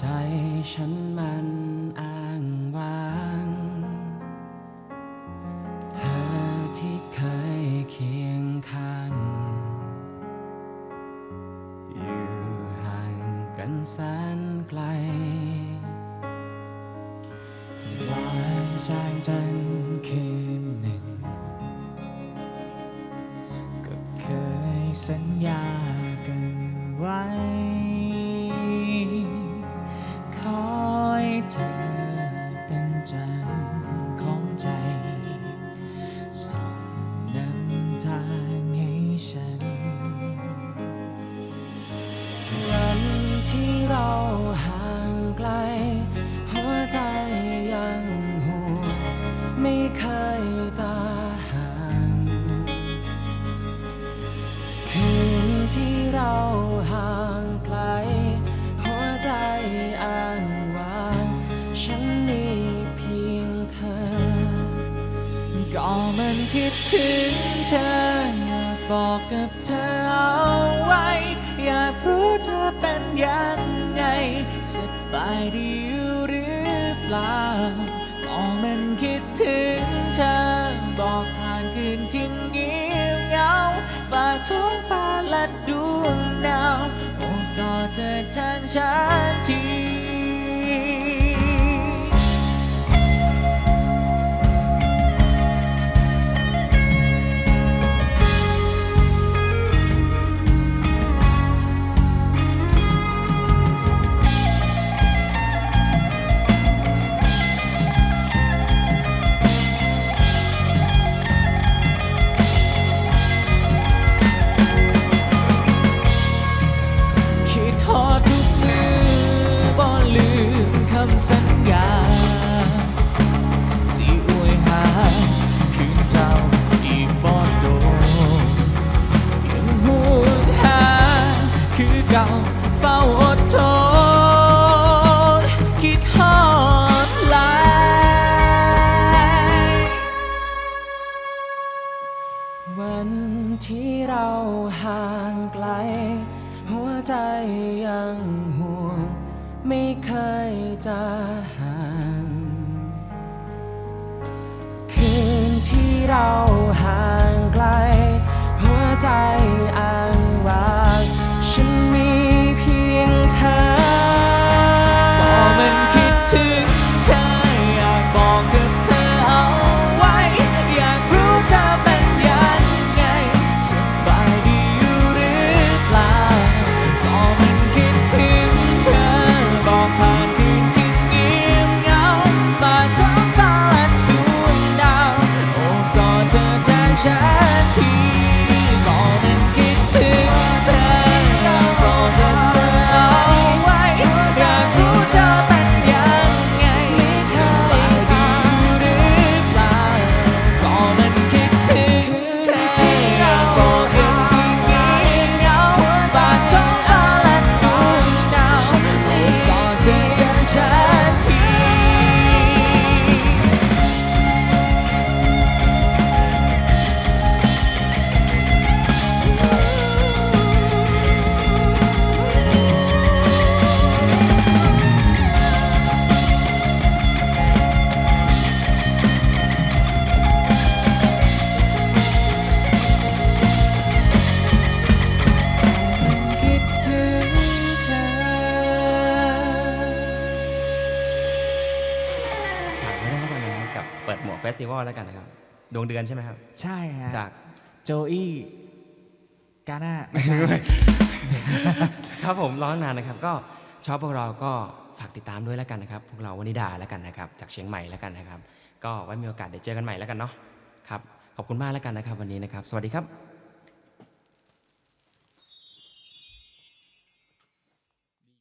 ใจฉันมันอ้างว้าง เธอที่เคยเคียงข้าง อยู่ห่างกันแสนไกลวันแสงจันทร์คืนหนึ่ง ก็เคยสัญญากันไว้ ที่เราห่างไกล หัวใจยังห่วงไม่เคยจะห่าง คืนที่เราห่างไกล หัวใจอ้างว้างฉันมีเพียงเธอ ก็มันคิดถึงเธออยากบอกกับเธอเอาไว้ เธอเป็นยังไงสบายดีอยู่หรือเปล่าก็มันคิดถึงเธอ บอกผ่านคืนจึงเงียบเหงาฝากท้องฟ้าและดวงดาวโอบกอดเธอแทนฉันที สัญญา สิอวยหา คืนเจ้าอีกบ่โดยังห่วงหา คือเก่าเฝ้าอดทน คิดฮอดหลายวันที่เราห่างไกล หัวใจยัง ไม่เคยจะ เปิดหมวกเฟสติวัลแล้วกันนะครับ ดวงเดือนใช่ไหมครับ ใช่ฮะจากโจอี้กาน่าไม่ใช่ ครับผมร้องนานนะครับก็ชอบพวกเราก็ฝากติดตามด้วยแล้วกันนะครับ พวกเราวนิดาแล้วกันนะครับ จากเชียงใหม่แล้วกันนะครับ ก็ไว้มีโอกาสเดี๋ยวเจอกันใหม่แล้วกันเนาะครับขอบคุณมากแล้วกันนะครับ วันนี้นะครับ สวัสดีครับ